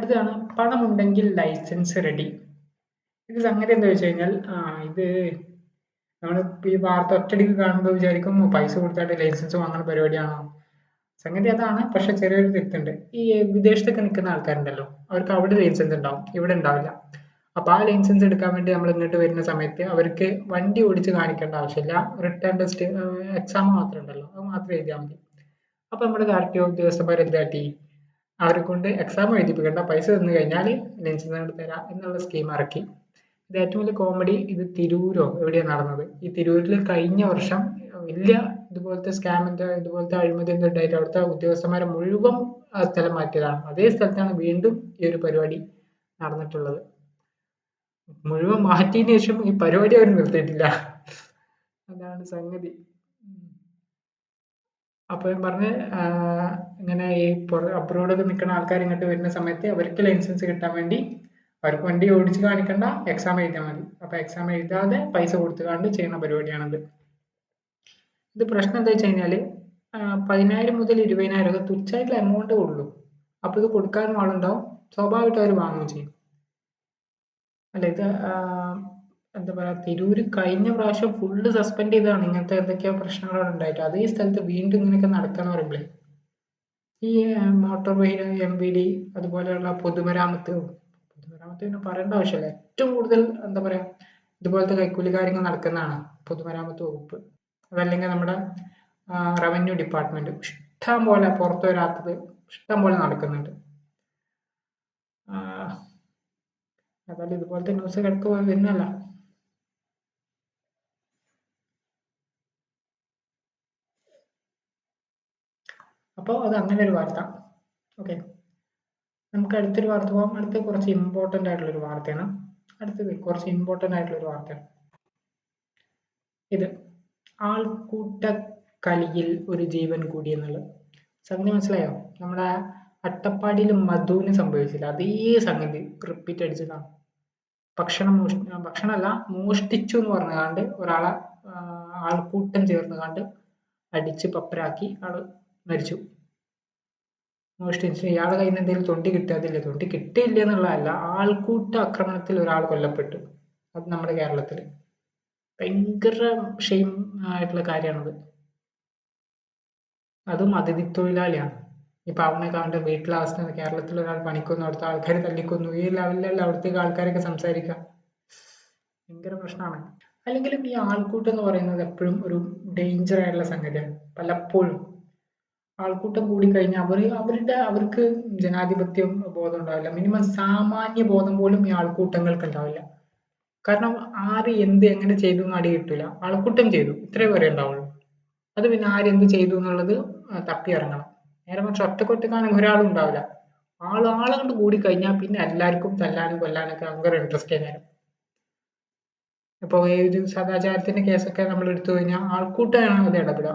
അടുത്തതാണ് പണമുണ്ടെങ്കിൽ licence ready ഇത് സംഗതി എന്താ വെച്ച് കഴിഞ്ഞാൽ ഇത് നമ്മൾ ഈ വാർത്ത ഒറ്റടിക്ക് കാണുമ്പോൾ വിചാരിക്കും പൈസ കൊടുത്തായിട്ട് ലൈസൻസ് വാങ്ങുന്ന പരിപാടിയാണോ? സംഗതി അതാണ് പക്ഷെ ചെറിയൊരു തെറ്റുണ്ട്. ഈ വിദേശത്തൊക്കെ നിൽക്കുന്ന ആൾക്കാരുണ്ടല്ലോ അവർക്ക് അവിടെ ലൈസൻസ് ഉണ്ടാവും ഇവിടെ ഉണ്ടാവില്ല. അപ്പൊ ആ ലൈസൻസ് എടുക്കാൻ വേണ്ടി നമ്മൾ ഇങ്ങോട്ട് വരുന്ന സമയത്ത് അവർക്ക് വണ്ടി ഓടിച്ച് കാണിക്കേണ്ട ആവശ്യമില്ല. റിട്ടേൺ ടെസ്റ്റ് എക്സാം മാത്രമേ ഉണ്ടല്ലോ അത് മാത്രമേ എഴുതിയാൽ മതി. അപ്പൊ നമ്മുടെ ആർ ടി ഒ ഉദ്യോഗസ്ഥന്മാർ എന്താ കൊണ്ട് എക്സാം എഴുതിപ്പിക്കേണ്ട പൈസ തന്നു കഴിഞ്ഞാൽ ലൈസൻസ് അങ്ങോട്ട് തരാം എന്നുള്ള സ്കീം ഇറക്കി. ഇത് ഏറ്റവും വലിയ കോമഡി ഇത് തിരൂരോ എവിടെയാണ് നടന്നത്? ഈ തിരൂരിൽ കഴിഞ്ഞ വർഷം വലിയ ഇതുപോലത്തെ സ്കാമിന്റെ ഇതുപോലത്തെ അഴിമതി ഉണ്ടായിട്ട് അവിടുത്തെ ഉദ്യോഗസ്ഥന്മാരെ മുഴുവൻ സ്ഥലം മാറ്റിയതാണ്. അതേ സ്ഥലത്താണ് വീണ്ടും ഈ ഒരു പരിപാടി നടന്നിട്ടുള്ളത്. മുഴുവൻ മാറ്റിയതിനു ശേഷം ഈ പരിപാടി അവർ നിർത്തിയിട്ടില്ല. അതാണ് സംഗതി. അപ്പൊ ഞാൻ പറഞ്ഞ് ഇങ്ങനെ ഈ അബ്രോഡൊക്കെ നിൽക്കുന്ന ആൾക്കാർ ഇങ്ങോട്ട് വരുന്ന സമയത്ത് അവർക്ക് ലൈസൻസ് കിട്ടാൻ വേണ്ടി അവർക്ക് വണ്ടി ഓടിച്ച് കാണിക്കണ്ട എക്സാം എഴുതിയാൽ മതി. അപ്പൊ എക്സാം എഴുതാതെ പൈസ കൊടുത്തുകൊണ്ട് ചെയ്യുന്ന പരിപാടിയാണിത്. ഇത് പ്രശ്നം എന്താ വെച്ച് കഴിഞ്ഞാൽ ആ, പതിനായിരം മുതൽ ഇരുപതിനായിരം ഒക്കെ തുച്ഛമായിട്ടുള്ള എമൗണ്ട് ഉള്ളൂ. അപ്പൊ ഇത് കൊടുക്കാനും ആളുണ്ടാവും. സ്വാഭാവികമായിട്ട് അവർ വാങ്ങുകയും ചെയ്യും. അല്ല? ഇത് എന്താ പറയാ തിരൂര് കഴിഞ്ഞ പ്രാവശ്യം ഫുള്ള് സസ്പെൻഡ് ചെയ്തതാണ്. ഇങ്ങനത്തെ എന്തൊക്കെയോ പ്രശ്നങ്ങൾ ഉണ്ടായിട്ട് അതേ സ്ഥലത്ത് വീണ്ടും ഇങ്ങനെയൊക്കെ നടക്കാന്ന് പറയുമ്പോഴേ ഈ motor vehicle M V D അതുപോലെയുള്ള പൊതുമരാമത്ത് പൊതുമരാമത്ത് പിന്നെ പറയേണ്ട ആവശ്യമില്ല. ഏറ്റവും കൂടുതൽ എന്താ പറയാ ഇതുപോലത്തെ കൈക്കൂലി കാര്യങ്ങൾ നടക്കുന്നതാണ് പൊതുമരാമത്ത് വകുപ്പ്. അതല്ലെങ്കിൽ നമ്മുടെ റവന്യൂ ഡിപ്പാർട്ട്മെന്റ് ഇഷ്ടം പോലെ പുറത്തു വരാത്തത് ഇഷ്ടം പോലെ നടക്കുന്നുണ്ട്. ഏതായാലും ഇതുപോലത്തെ ന്യൂസ് കിടക്കുക വരുന്നല്ല അപ്പോൾ അത് അങ്ങനെ ഒരു വാർത്ത. ഓക്കെ നമുക്ക് അടുത്തൊരു വാർത്ത പോകാം അടുത്ത കുറച്ച് ഇമ്പോർട്ടന്റ് ആയിട്ടുള്ള ഒരു വാർത്തയാണ്. അടുത്തത് കുറച്ച് ഇമ്പോർട്ടന്റ് ആയിട്ടുള്ള ഒരു വാർത്തയാണ്. ഇത് ആൾക്കൂട്ട കലിയിൽ ഒരു ജീവൻ കൂടി എന്നുള്ളത്. സംഗതി മനസ്സിലായോ? നമ്മുടെ അട്ടപ്പാടിയിൽ മധുവിന് സംഭവിച്ചില്ല. അതേ സംഗതി റിപ്പീറ്റ് അടിച്ചതാണ് ഭക്ഷണം മോഷ് ഭക്ഷണമല്ല മോഷ്ടിച്ചു എന്ന് പറഞ്ഞുകൊണ്ട് ഒരാളെ ആൾക്കൂട്ടം ചേർന്ന് കണ്ട് അടിച്ച് പപ്പരാക്കി ആൾ മരിച്ചു. മോഷ്ടിച്ചു ഇയാളുടെ കയ്യിൽ നിന്ന് എന്തെങ്കിലും തൊണ്ടി കിട്ടാതില്ല തൊണ്ടി കിട്ടിയില്ല എന്നുള്ളതല്ല. ആൾക്കൂട്ട ആക്രമണത്തിൽ ഒരാൾ കൊല്ലപ്പെട്ടു. അത് നമ്മുടെ കേരളത്തിൽ. ഭയങ്കര ഷെയിം ആയിട്ടുള്ള കാര്യമാണത്. അതും അതിഥി തൊഴിലാളിയാണ് ഇപ്പൊ അവനൊക്കെ അവന്റെ വീട്ടിലെ അവസ്ഥ കേരളത്തിൽ ഒരാൾ പണിക്കൊന്നു അവിടുത്തെ ആൾക്കാർ തല്ലിക്കൊന്നു. ഈ ലെവലിലല്ല അവിടുത്തെ ആൾക്കാരൊക്കെ സംസാരിക്കാം ഭയങ്കര പ്രശ്നമാണ്. അല്ലെങ്കിലും ഈ ആൾക്കൂട്ടം എന്ന് പറയുന്നത് എപ്പോഴും ഒരു ഡേഞ്ചർ ആയിട്ടുള്ള സംഗതിയാണ്. പലപ്പോഴും. ആൾക്കൂട്ടം കൂടിക്കഴിഞ്ഞാൽ അവർ അവരുടെ അവർക്ക് ജനാധിപത്യം ബോധം ഉണ്ടാവില്ല മിനിമം സാമാന്യ ബോധം പോലും ഈ ആൾക്കൂട്ടങ്ങൾക്ക് ഉണ്ടാവില്ല കാരണം ആര് എന്ത് എങ്ങനെ ചെയ്തു എന്ന് അടി കിട്ടൂല. ആൾക്കൂട്ടം ചെയ്തു. ഇത്രേ വരെ ഉണ്ടാവുള്ളൂ. അത് പിന്നെ ആര് എന്ത് ചെയ്തു എന്നുള്ളത് തപ്പി ഇറങ്ങണം. നേരെ മറിച്ച് ഒറ്റക്കൊറ്റക്കാണെങ്കിൽ ഒരാളും ഉണ്ടാവില്ല. ആൾ ആളുകൊണ്ട് കൂടി കഴിഞ്ഞാൽ പിന്നെ എല്ലാവർക്കും തല്ലാനും കൊല്ലാനൊക്കെ ഭയങ്കര ഇൻട്രസ്റ്റ് ആയിരുന്നു ഇപ്പൊ ഈ ഒരു സദാചാരത്തിന്റെ കേസൊക്കെ നമ്മൾ എടുത്തു കഴിഞ്ഞാൽ ആൾക്കൂട്ടമാണ് അത് ഇടപെടുക.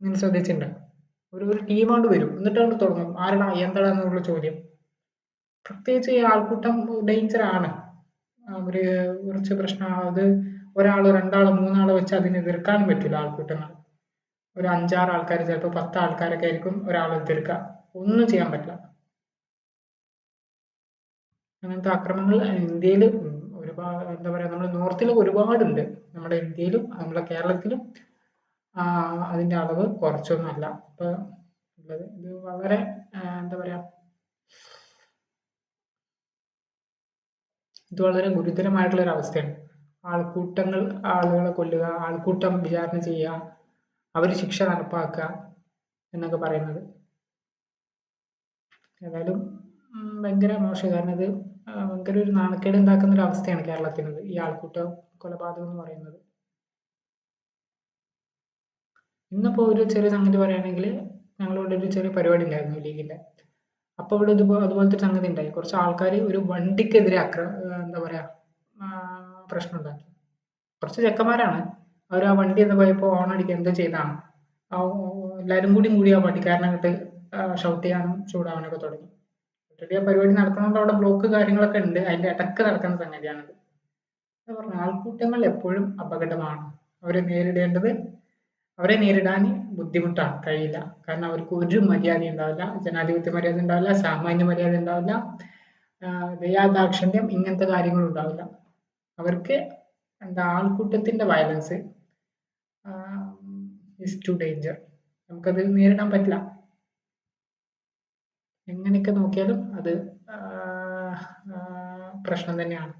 നിങ്ങൾ ശ്രദ്ധിച്ചിട്ടുണ്ടോ? ഒരു ഒരു ടീമാണ്ട് വരും. എന്നിട്ടാണ് തുടങ്ങും. ആരാണ് എന്താണ് എന്നുള്ള ചോദ്യം. പ്രത്യേകിച്ച് ഈ ആൾക്കൂട്ടം ഡേഞ്ചർ ആണ്. ഒരു കുറച്ച് പ്രശ്നമാണ് അത് ഒരാൾ രണ്ടാൾ മൂന്നാൾ വെച്ച് അതിനെ എതിർക്കാനും പറ്റില്ല ആൾക്കൂട്ടങ്ങൾ. ഒരു അഞ്ചാറ് ആൾക്കാർ ചിലപ്പോൾ പത്ത് ആൾക്കാരൊക്കെ ആയിരിക്കും ഒരാളെ എതിർക്കുക ഒന്നും ചെയ്യാൻ പറ്റില്ല. അങ്ങനത്തെ അക്രമങ്ങൾ ഇന്ത്യയിൽ ഒരുപാട് എന്താ പറയാ നമ്മുടെ നോർത്തിൽ ഒരുപാടുണ്ട്. നമ്മുടെ ഇന്ത്യയിലും നമ്മുടെ കേരളത്തിലും ആ, അതിന്റെ അളവ് കുറച്ചൊന്നുമല്ല. ഇപ്പൊ ഉള്ളത് ഇത് വളരെ എന്താ പറയാ ഇത് വളരെ ഗുരുതരമായിട്ടുള്ള ഒരു അവസ്ഥയാണ്. ആൾക്കൂട്ടങ്ങൾ ആളുകളെ കൊല്ലുക ആൾക്കൂട്ടം വിചാരണ ചെയ്യുക അവർ ശിക്ഷ നടപ്പാക്കുക എന്നൊക്കെ പറയുന്നത്. ഏതായാലും ഭയങ്കര മോശം. കാരണം ഇത് ഭയങ്കര ഒരു നാണക്കേട് ഉണ്ടാക്കുന്ന ഒരു അവസ്ഥയാണ് കേരളത്തിനത് ഈ ആൾക്കൂട്ട കൊലപാതകം എന്ന് പറയുന്നത്. ഇന്നിപ്പോ ഒരു ചെറിയ സംഗതി പറയുകയാണെങ്കിൽ ഞങ്ങളിവിടെ ഒരു ചെറിയ പരിപാടി ഉണ്ടായിരുന്നു ലീഗിന്റെ. അപ്പൊ ഇവിടെ ഇതുപോ അതുപോലത്തെ സംഗതി ഉണ്ടായി. കുറച്ച് ആൾക്കാർ ഒരു വണ്ടിക്കെതിരെ അക്ര എന്താ പറയാ പ്രശ്നം ഉണ്ടാക്കി. കുറച്ച് ചെക്കന്മാരാണ്. അവർ ആ വണ്ടി എന്ന് പോയപ്പോൾ അടിക്കുക എന്തോ ചെയ്താണ്. ആ എല്ലാരും കൂടി കൂടി ആ വണ്ടിക്കാരനകത്ത് ഷൗട്ട് ചെയ്യാനും ചൂടാവാനൊക്കെ തുടങ്ങി. ഓൾറെഡി ആ പരിപാടി നടക്കുന്നതുകൊണ്ട് അവിടെ ബ്ലോക്ക് കാര്യങ്ങളൊക്കെ ഉണ്ട്. അതിന്റെ ഇടയ്ക്ക് നടക്കുന്ന സംഗതിയാണിത്. പറഞ്ഞു ആൾക്കൂട്ടങ്ങൾ എപ്പോഴും അപകടമാണ്. അവരെ നേരിടേണ്ടത് അവരെ നേരിടാൻ ബുദ്ധിമുട്ടാണ് കഴിയില്ല. കാരണം അവർക്ക് ഒരു മര്യാദ ഉണ്ടാവില്ല ജനാധിപത്യ മര്യാദ ഉണ്ടാവില്ല സാമാന്യ മര്യാദ ഉണ്ടാവില്ല ദയാദാക്ഷിണ്യം ഇങ്ങനത്തെ കാര്യങ്ങളും ഉണ്ടാവില്ല. അവർക്ക് എന്താ ആൾക്കൂട്ടത്തിന്റെ വയലൻസ് ഇസ് ടു ഡേഞ്ചർ നമുക്കത് നേരിടാൻ പറ്റില്ല. എങ്ങനെയൊക്കെ നോക്കിയാലും അത് പ്രശ്നം തന്നെയാണ്.